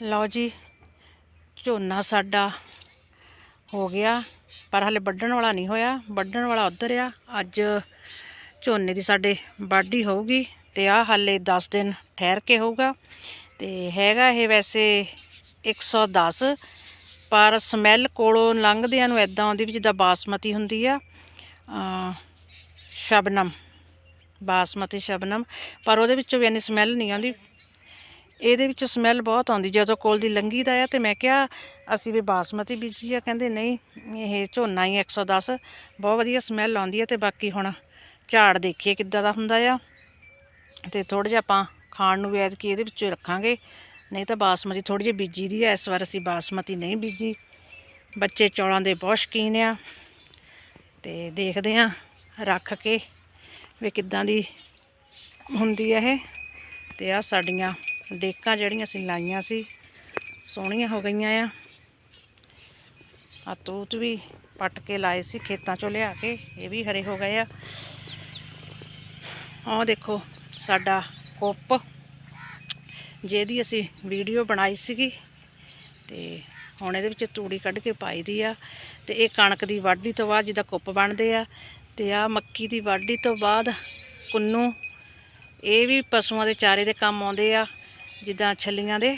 ਲਓ ਜੀ, ਝੋਨਾ ਸਾਡਾ ਹੋ ਗਿਆ, ਪਰ ਹਲੇ ਵੱਢਣ ਵਾਲਾ ਨਹੀਂ ਹੋਇਆ, ਵੱਢਣ ਵਾਲਾ ਉਧਰ ਆ। ਅੱਜ ਝੋਨੇ ਦੀ ਸਾਡੇ ਵਾਢੀ ਹੋਊਗੀ ਤੇ ਆ ਹਾਲੇ 10 ਦਿਨ ਠਹਿਰ ਕੇ ਹੋਊਗਾ। ਤੇ ਹੈਗਾ ਇਹ ਵੈਸੇ 110 ਪਰ ਸਮੈਲ ਕੋਲੋਂ ਲੰਘਦਿਆਂ ਨੂੰ ਐਦਾਂ ਆਉਂਦੀ ਵੀ ਜਿੱਦਾਂ ਬਾਸਮਤੀ ਹੁੰਦੀ ਆ ਸ਼ਬਨਮ, ਬਾਸਮਤੀ ਸ਼ਬਨਮ, ਪਰ ਉਹਦੇ ਵਿੱਚੋਂ ਵੀ ਇੰਨੀ ਸਮੈਲ ਨਹੀਂ ਆਉਂਦੀ। ਇਹਦੇ ਵਿੱਚ ਸਮੈਲ ਬਹੁਤ ਆਉਂਦੀ, ਜਦੋਂ ਕੋਲ ਦੀ ਲੰਗੀ ਦਾ ਆ ਤੇ ਮੈਂ ਕਿਹਾ, ਅਸੀਂ ਵੀ ਬਾਸਮਤੀ ਬੀਜੀ ਆ। ਕਹਿੰਦੇ, ਨਹੀਂ, ਇਹ ਝੋਨਾ ਹੀ 110 ਬਹੁਤ ਵਧੀਆ ਸਮੈਲ ਆਉਂਦੀ ਆ ਤੇ ਬਾਕੀ ਹੁਣ ਝਾੜ ਦੇਖੀਏ ਕਿੱਦਾਂ ਦਾ ਹੁੰਦਾ ਆ। ਤੇ ਥੋੜਾ ਜਿਹਾ ਆਪਾਂ ਖਾਣ ਨੂੰ ਵੀ ਐਤਕੀ ਇਹਦੇ ਵਿੱਚੋਂ ਰੱਖਾਂਗੇ। ਨਹੀਂ ਤਾਂ ਬਾਸਮਤੀ ਥੋੜੀ ਜਿਹੀ ਬੀਜੀ ਦੀ ਆ, ਇਸ ਵਾਰ ਅਸੀਂ ਬਾਸਮਤੀ ਨਹੀਂ ਬੀਜੀ। ਬੱਚੇ ਚੌਲਾਂ ਦੇ ਬਹੁਤ ਸ਼ੌਕੀਨ ਆ। ਤੇ ਦੇਖਦੇ ਆ ਰੱਖ ਕੇ ਵੀ ਕਿੱਦਾਂ ਦੀ ਹੁੰਦੀ ਹੈ ਇਹ। ਤੇ ਆ ਸਾਡੀਆਂ ਡੇਕਾਂ ਜਿਹੜੀਆਂ ਅਸੀਂ ਲਾਈਆਂ ਸੀ, ਸੋਹਣੀਆਂ ਹੋ ਗਈਆਂ ਆ। ਆ ਤੂਤ ਵੀ ਪੱਟ ਕੇ ਲਾਏ ਸੀ ਖੇਤਾਂ ਚੋਂ ਲਿਆ ਕੇ, ਇਹ ਵੀ ਹਰੇ ਹੋ ਗਏ ਆ। ਆਹ ਦੇਖੋ ਸਾਡਾ ਕੁੱਪ, ਜਿਹਦੀ ਅਸੀਂ ਵੀਡੀਓ ਬਣਾਈ ਸੀਗੀ, ਤੇ ਹੁਣ ਇਹਦੇ ਵਿੱਚ ਤੂੜੀ ਕੱਢ ਕੇ ਪਾਈ ਦੀ ਆ, ਤੇ ਇਹ ਕਣਕ ਦੀ ਵਾਢੀ ਤੋਂ ਬਾਅਦ ਜਿੱਦਾਂ ਕੁੱਪ ਬਣਦੇ ਆ, ਤੇ ਆ ਮੱਕੀ ਦੀ ਵਾਢੀ ਤੋਂ ਬਾਅਦ ਕੁੰਨੂ, ਇਹ ਵੀ ਪਸ਼ੂਆਂ ਦੇ ਚਾਰੇ ਦੇ ਕੰਮ ਆਉਂਦੇ ਆ। ਜਿੱਦਾਂ ਛੱਲੀਆਂ ਦੇ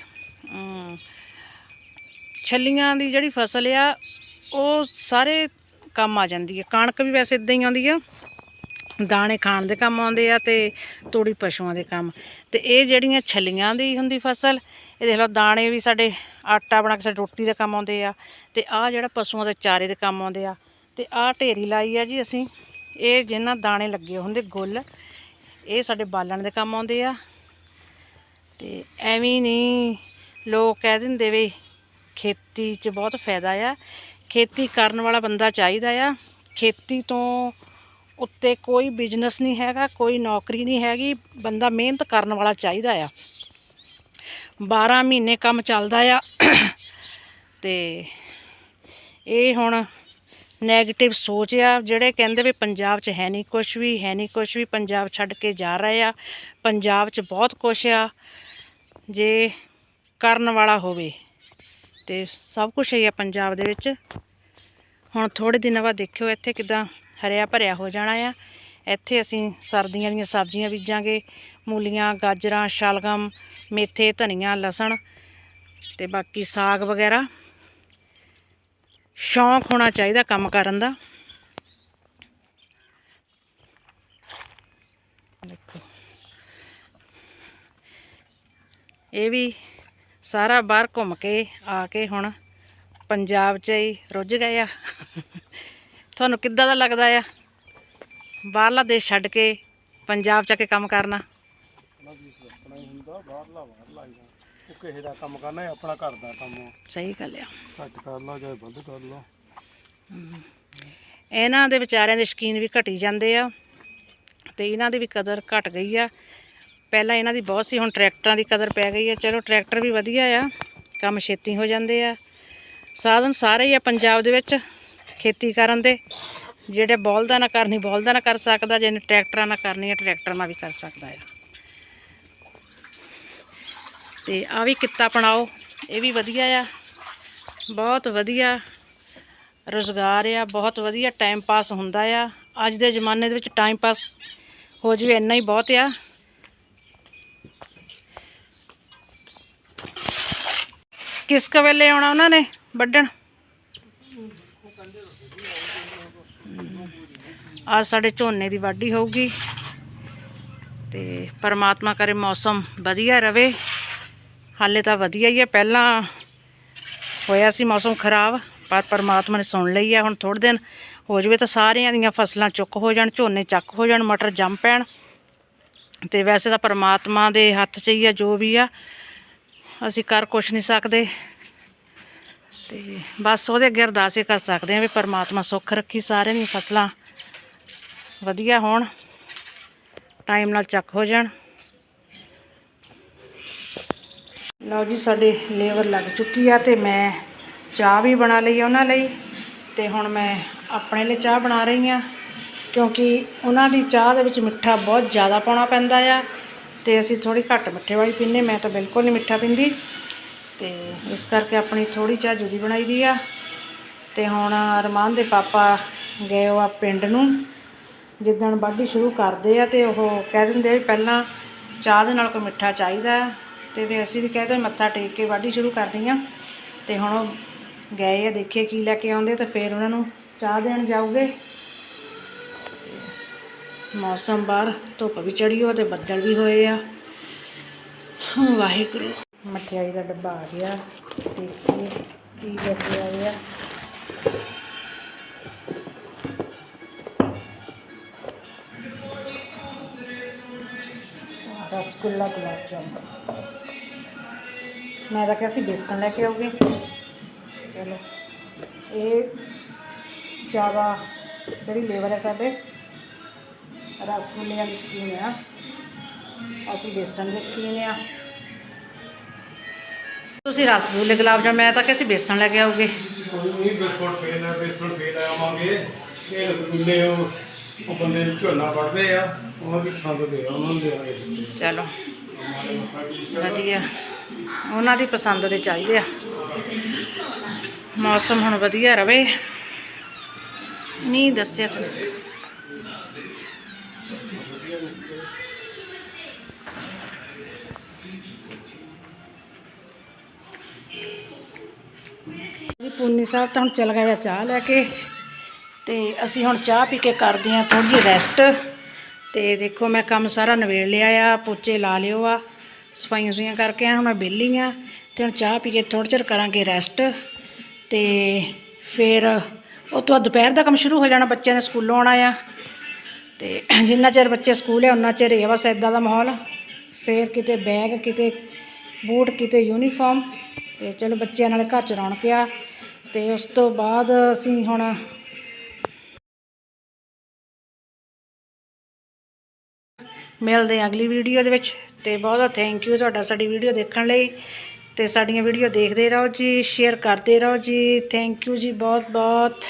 ਛੱਲੀਆਂ ਦੀ ਜਿਹੜੀ ਫਸਲ ਆ, ਉਹ ਸਾਰੇ ਕੰਮ ਆ ਜਾਂਦੀ ਹੈ ਕਣਕ ਵੀ ਵੈਸੇ ਇਦਾਂ ਹੀ ਆਉਂਦੀ ਆ। ਦਾਣੇ ਖਾਣ ਦੇ ਕੰਮ ਆਉਂਦੇ ਆ ਤੇ ਤੂੜੀ ਪਸ਼ੂਆਂ ਦੇ ਕੰਮ। ਤੇ ਇਹ ਜਿਹੜੀਆਂ ਛੱਲੀਆਂ ਦੀ ਹੁੰਦੀ ਫਸਲ, ਇਹ ਦੇਖ ਲਓ ਦਾਣੇ ਵੀ ਸਾਡੇ ਆਟਾ ਬਣਾ ਕੇ ਸਾਡੇ ਰੋਟੀ ਦੇ ਕੰਮ ਆਉਂਦੇ ਆ ਤੇ ਆਹ ਜਿਹੜਾ ਪਸ਼ੂਆਂ ਦੇ ਚਾਰੇ ਦੇ ਕੰਮ ਆਉਂਦੇ ਆ। ਤੇ ਆਹ ਢੇਰੀ ਲਾਈ ਆ ਜੀ ਅਸੀਂ, ਇਹ ਜਿਨ੍ਹਾਂ ਦਾਣੇ ਲੱਗੇ ਹੁੰਦੇ ਗੁੱਲ, ਇਹ ਸਾਡੇ ਬਾਲਣ ਦੇ ਕੰਮ ਆਉਂਦੇ ਆ। ਤੇ ਐਵੇਂ ਨਹੀਂ, ਲੋਕ ਕਹਿ ਦਿੰਦੇ ਵੀ ਖੇਤੀ 'ਚ ਬਹੁਤ ਫਾਇਦਾ ਆ। ਖੇਤੀ ਕਰਨ ਵਾਲਾ ਬੰਦਾ ਚਾਹੀਦਾ ਆ। ਖੇਤੀ ਤੋਂ ਉੱਤੇ ਕੋਈ ਬਿਜ਼ਨਸ ਨਹੀਂ ਹੈਗਾ, ਕੋਈ ਨੌਕਰੀ ਨਹੀਂ ਹੈਗੀ, ਬੰਦਾ ਮਿਹਨਤ ਕਰਨ ਵਾਲਾ ਚਾਹੀਦਾ ਆ। 12 ਮਹੀਨੇ ਕੰਮ ਚੱਲਦਾ ਆ। ਤੇ ਇਹ ਹੁਣ ਨੈਗੇਟਿਵ ਸੋਚ ਆ, ਜਿਹੜੇ ਕਹਿੰਦੇ ਵੀ ਪੰਜਾਬ 'ਚ ਹੈ ਨਹੀਂ ਕੁਝ ਵੀ, ਹੈ ਨਹੀਂ ਕੁਝ ਵੀ, ਪੰਜਾਬ ਛੱਡ ਕੇ ਜਾ ਰਹੇ ਆ। ਪੰਜਾਬ 'ਚ ਬਹੁਤ ਕੁਝ ਆ। ਜੇ ਕਰਨ ਵਾਲਾ ਹੋਵੇ ਤੇ ਸਭ ਕੁਝ ਹੀ ਆ ਪੰਜਾਬ ਦੇ ਵਿੱਚ। ਹੁਣ ਥੋੜੇ ਦਿਨਾਂ ਬਾਅਦ ਦੇਖਿਓ ਇੱਥੇ ਕਿਦਾਂ ਹਰਿਆ ਭਰਿਆ ਹੋ ਜਾਣਾ ਆ। ਇੱਥੇ ਅਸੀਂ ਸਰਦੀਆਂ ਦੀਆਂ ਸਬਜ਼ੀਆਂ ਬੀਜਾਂਗੇ, ਮੂਲੀਆਂ, ਗਾਜਰਾਂ, ਸ਼ਲਗਮ, ਮੇਥੇ, ਧਨੀਆ, ਲਸਣ ਤੇ ਬਾਕੀ ਸਾਗ ਵਗੈਰਾ। ਸ਼ੌਂਕ ਹੋਣਾ ਚਾਹੀਦਾ ਕੰਮ ਕਰਨ ਦਾ। ਇਹ ਵੀ ਸਾਰਾ ਬਾਹਰ ਘੁੰਮ ਕੇ ਆ ਕੇ ਹੁਣ ਪੰਜਾਬ 'ਚ ਹੀ ਰੁੱਝ ਗਏ ਆ। ਤੁਹਾਨੂੰ ਕਿੱਦਾਂ ਦਾ ਲੱਗਦਾ ਆ? ਬਾਹਰਲਾ ਦੇਸ਼ ਛੱਡ ਕੇ ਪੰਜਾਬ 'ਚ ਆ ਕੇ ਕੰਮ ਕਰਨਾ? ਕਿਸੇ ਦਾ ਕੰਮ ਆਪਣਾ ਘਰ ਦਾ ਕੰਮ। ਸਹੀ ਗੱਲ ਆ। ਘੱਟ ਕਰ ਲਓ ਜਾਂ ਵੱਧ ਕਰ ਲਓ। ਇਹਨਾਂ ਦੇ ਵਿਚਾਰਿਆਂ ਦੇ ਸ਼ਕੀਨ ਵੀ ਘਟੀ ਜਾਂਦੇ ਆ ਤੇ ਇਹਨਾਂ ਦੀ ਵੀ ਕਦਰ ਘਟ ਗਈ ਆ। ਪਹਿਲਾਂ ਇਹਨਾਂ ਦੀ ਬਹੁਤ ਸੀ, ਹੁਣ ਟਰੈਕਟਰਾਂ ਦੀ ਕਦਰ ਪੈ ਗਈ ਹੈ। ਚਲੋ ਟਰੈਕਟਰ ਵੀ ਵਧੀਆ ਆ, ਕੰਮ ਛੇਤੀ ਹੋ ਜਾਂਦੇ ਆ। ਸਾਧਨ ਸਾਰੇ ਹੀ ਆ ਪੰਜਾਬ ਦੇ ਵਿੱਚ, ਖੇਤੀ ਕਰਨ ਦੇ। ਜਿਹੜੇ ਬੋਲਦਾ ਨਾ ਕਰਨੀ ਬੋਲਦਾ ਨਾ ਕਰ ਸਕਦਾ, ਜਿਹਨੇ ਟਰੈਕਟਰਾਂ ਨਾਲ ਕਰਨੀ ਹੈ ਟਰੈਕਟਰ ਨਾਲ ਵੀ ਕਰ ਸਕਦਾ ਆ। ਤੇ ਆ ਵੀ ਕਿੱਤਾ ਅਪਣਾਓ, ਇਹ ਵੀ ਵਧੀਆ ਆ। ਬਹੁਤ ਵਧੀਆ ਰੁਜ਼ਗਾਰ ਆ, ਬਹੁਤ ਵਧੀਆ ਟਾਈਮ ਪਾਸ ਹੁੰਦਾ ਆ। ਅੱਜ ਦੇ ਜ਼ਮਾਨੇ ਦੇ ਵਿੱਚ ਟਾਈਮ ਪਾਸ ਹੋ ਜਵੇ ਇੰਨਾ ਹੀ ਬਹੁਤ ਆ। ਕਿਸ ਕ ਵੇਲੇ ਆਉਣਾ ਉਹਨਾਂ ਨੇ ਵੱਢਣ? ਆ ਸਾਡੇ ਝੋਨੇ ਦੀ ਵਾਢੀ ਹੋਊਗੀ ਤੇ ਪਰਮਾਤਮਾ ਕਰੇ ਮੌਸਮ ਵਧੀਆ ਰਵੇ। ਹਾਲੇ ਤਾਂ ਵਧੀਆ ਹੀ ਹੈ, ਪਹਿਲਾਂ ਹੋਇਆ ਸੀ ਮੌਸਮ ਖਰਾਬ, ਪਰ ਪਰਮਾਤਮਾ ਨੇ ਸੁਣ ਲਈ ਆ ਹੁਣ ਥੋੜੇ ਦਿਨ ਹੋ ਜਵੇ ਤਾਂ ਸਾਰਿਆਂ ਦੀਆਂ ਫਸਲਾਂ ਚੁੱਕ ਹੋ ਜਾਣ, ਝੋਨੇ ਚੱਕ ਹੋ ਜਾਣ, ਮਟਰ ਜੰਮ ਪੈਣ। ਤੇ ਵੈਸੇ ਤਾਂ ਪਰਮਾਤਮਾ ਦੇ ਹੱਥ 'ਚ ਹੀ ਆ ਜੋ ਵੀ ਆ ਅਸੀਂ ਕਰ ਕੁਛ ਨਹੀਂ ਸਕਦੇ। ਤੇ ਬਸ ਉਹਦੇ ਅੱਗੇ ਅਰਦਾਸ ਹੀ ਕਰ ਸਕਦੇ ਆ ਵੀ ਪਰਮਾਤਮਾ ਸੁੱਖ ਰੱਖੀ ਸਾਰਿਆਂ ਦੀਆਂ ਫਸਲਾਂ ਵਧੀਆ ਹੋਣ ਟਾਈਮ ਨਾਲ ਚੱਕ ਹੋ ਜਾਣ। ਲਓ ਜੀ, ਸਾਡੇ ਲੇਬਰ ਲੱਗ ਚੁੱਕੀ ਆ ਤੇ ਮੈਂ ਚਾਹ ਵੀ ਬਣਾ ਲਈ ਆ ਉਹਨਾਂ ਲਈ ਤੇ ਹੁਣ ਮੈਂ ਆਪਣੇ ਲਈ ਚਾਹ ਬਣਾ ਰਹੀ ਆ ਕਿਉਂਕਿ ਉਹਨਾਂ ਦੀ ਚਾਹ ਦੇ ਵਿੱਚ ਮਿੱਠਾ ਬਹੁਤ ਜ਼ਿਆਦਾ ਪਾਉਣਾ ਪੈਂਦਾ ਆ। ਤੇ ਅਸੀਂ ਥੋੜੀ ਘੱਟ ਮਿੱਠੇ ਵਾਲੀ ਪੀਂਦੇ, ਮੈਂ ਤਾਂ ਬਿਲਕੁਲ ਨਹੀਂ ਮਿੱਠਾ ਪੀਂਦੀ। ਤੇ ਇਸ ਕਰਕੇ ਆਪਣੀ ਥੋੜੀ ਚਾਹ ਜੁਦੀ ਬਣਾਈ ਦੀ ਆ। ਤੇ ਹੁਣ ਅਰਮਾਨ ਦੇ ਪਾਪਾ ਗਏ ਉਹ ਆ ਪਿੰਡ ਨੂੰ। ਜਿੱਦਣ ਵਾਢੀ ਸ਼ੁਰੂ ਕਰਦੇ ਆ ਤੇ ਉਹ ਕਹਿ ਦਿੰਦੇ ਵੀ ਪਹਿਲਾਂ ਚਾਹ ਦੇ ਨਾਲ ਕੋਈ ਮਿੱਠਾ ਚਾਹੀਦਾ। ਹੈ। ਤੇ ਵੀ ਅਸੀਂ ਵੀ ਕਹਿੰਦੇ ਮੱਥਾ ਟੇਕ ਕੇ ਵਾਢੀ ਸ਼ੁਰੂ ਕਰਨੀ ਆ। ਤੇ ਹੁਣ ਉਹ ਗਏ ਆ ਦੇਖੀਏ ਕੀ ਲੈ ਕੇ ਆਉਂਦੇ ਤੇ ਫਿਰ ਉਹਨਾਂ ਨੂੰ ਚਾਹ ਦੇਣ ਜਾਊਗੇ। ਮੌਸਮ ਬਾਹਰ, ਧੁੱਪ ਵੀ ਚੜੀ ਹੋ ਤੇ ਬੱਦਲ ਵੀ ਹੋਏ ਆ। ਵਾਹਿਗੁਰੂ। ਮਠਿਆਈ ਦਾ ਡੱਬਾ ਆ ਗਿਆ। ਦੇਖੀਏ ਕੀ ਲੈ ਕੇ ਆਏ ਆ ਰਸਗੁੱਲਾ ਗੁਲਾਬ ਜਾਮੁਨ। ਮੈਂ ਤਾਂ ਕਿਹਾ ਸੀ ਬੇਸਣ ਲੈ ਕੇ ਆਉਗੇ ਚਲੋ, ਇਹ ਜ਼ਿਆਦਾ ਜਿਹੜੀ ਲੇਬਰ ਹੈ ਸਾਡੇ ਰਸਗੁੱਲਿਆਂ ਦੀ ਸ਼ੌਕੀਨ ਆ। ਅਸੀਂ ਬੇਸਣ ਦੇ ਸ਼ੌਕੀਨ ਆ। ਤੁਸੀਂ ਰਸਗੁੱਲੇ ਗੁਲਾਬ ਜਾਮੁਨ ਮੈਂ ਤਾਂ ਕਿਹਾ ਸੀ ਬੇਸਣ ਲੈ ਕੇ ਆਉਗੇ ਕੋਈ ਨਹੀਂ ਬਿਸਕੁਟ ਫੇਲ ਹੈ ਬਿਸਕੁਟ ਫੇਲ ਆਵਾਂਗੇ। ਇਹ ਰਸਗੁੱਲੇ ਉਹ ਬੰਦੇ ਨੂੰ ਝੋਨਾ ਵੜਦੇ ਆ ਉਹਨਾਂ ਦੀ ਪਸੰਦ ਦੇ ਆ ਉਹਨਾਂ ਨੂੰ ਦੇਵਾਂਗੇ ਚਲੋ ਵਧੀਆ। ਉਹਨਾਂ ਦੀ ਪਸੰਦ ਦੇ ਚਾਹੀਦੇ ਆ। ਮੌਸਮ ਹੁਣ ਵਧੀਆ ਰਵੇ। ਨਹੀਂ ਦੱਸਿਆ ਤੁਹਾਨੂੰ ਪੂਨੀ ਸਾਹਿਬ ਤਾਂ ਹੁਣ ਚਲ ਗਿਆ ਚਾਹ ਲੈ ਕੇ। ਤੇ ਅਸੀਂ ਹੁਣ ਚਾਹ ਪੀ ਕੇ ਕਰਦੇ ਹਾਂ ਥੋੜੀ ਜਿਹੀ ਰੈਸਟ ਤੇ ਦੇਖੋ ਮੈਂ ਕੰਮ ਸਾਰਾ ਨਵੇੜ ਲਿਆ ਆ, ਪੋਚੇ ਲਾ ਲਿਓ ਆ। ਸਫਾਈਆਂ ਸੁਈਆਂ ਕਰਕੇ ਹੁਣ ਮੈਂ ਵਿਹਲੀ ਆ। ਤੇ ਹੁਣ ਚਾਹ ਪੀ ਕੇ ਥੋੜ੍ਹਾ ਚਿਰ ਕਰਾਂਗੇ ਰੈਸਟ ਤੇ ਫਿਰ ਉਹ ਤੋਂ ਬਾਅਦ ਦੁਪਹਿਰ ਦਾ ਕੰਮ ਸ਼ੁਰੂ ਹੋ ਜਾਣਾ, ਬੱਚਿਆਂ ਨੇ ਸਕੂਲੋਂ ਆਉਣਾ ਆ। ਤੇ ਜਿੰਨਾ ਚਿਰ ਬੱਚੇ ਸਕੂਲ ਆ ਉਨਾ ਚਿਰ ਹੀ ਆ ਬਸ ਇਦਾਂ ਦਾ ਮਾਹੌਲ। ਫਿਰ ਕਿਤੇ ਬੈਗ ਕਿਤੇ ਬੂਟ, ਕਿਤੇ ਯੂਨੀਫਾਰਮ ਤੇ ਚਲੋ ਬੱਚਿਆਂ ਨਾਲ ਘਰ ਚ ਰੌਣਕ ਆ। ਤੇ ਉਸ ਤੋਂ ਬਾਅਦ ਅਸੀਂ ਹੁਣ ਮਿਲਦੇ ਹਾਂ ਅਗਲੀ ਵੀਡੀਓ ਦੇ ਵਿੱਚ। ਤੇ ਬਹੁਤ ਥੈਂਕ ਯੂ ਤੁਹਾਡਾ ਸਾਡੀ ਵੀਡੀਓ ਦੇਖਣ ਲਈ। ਤੇ ਸਾਡੀਆਂ ਵੀਡੀਓ ਦੇਖਦੇ ਰਹੋ ਜੀ ਸ਼ੇਅਰ ਕਰਦੇ ਰਹੋ ਜੀ। ਥੈਂਕ ਯੂ ਜੀ ਬਹੁਤ ਬਹੁਤ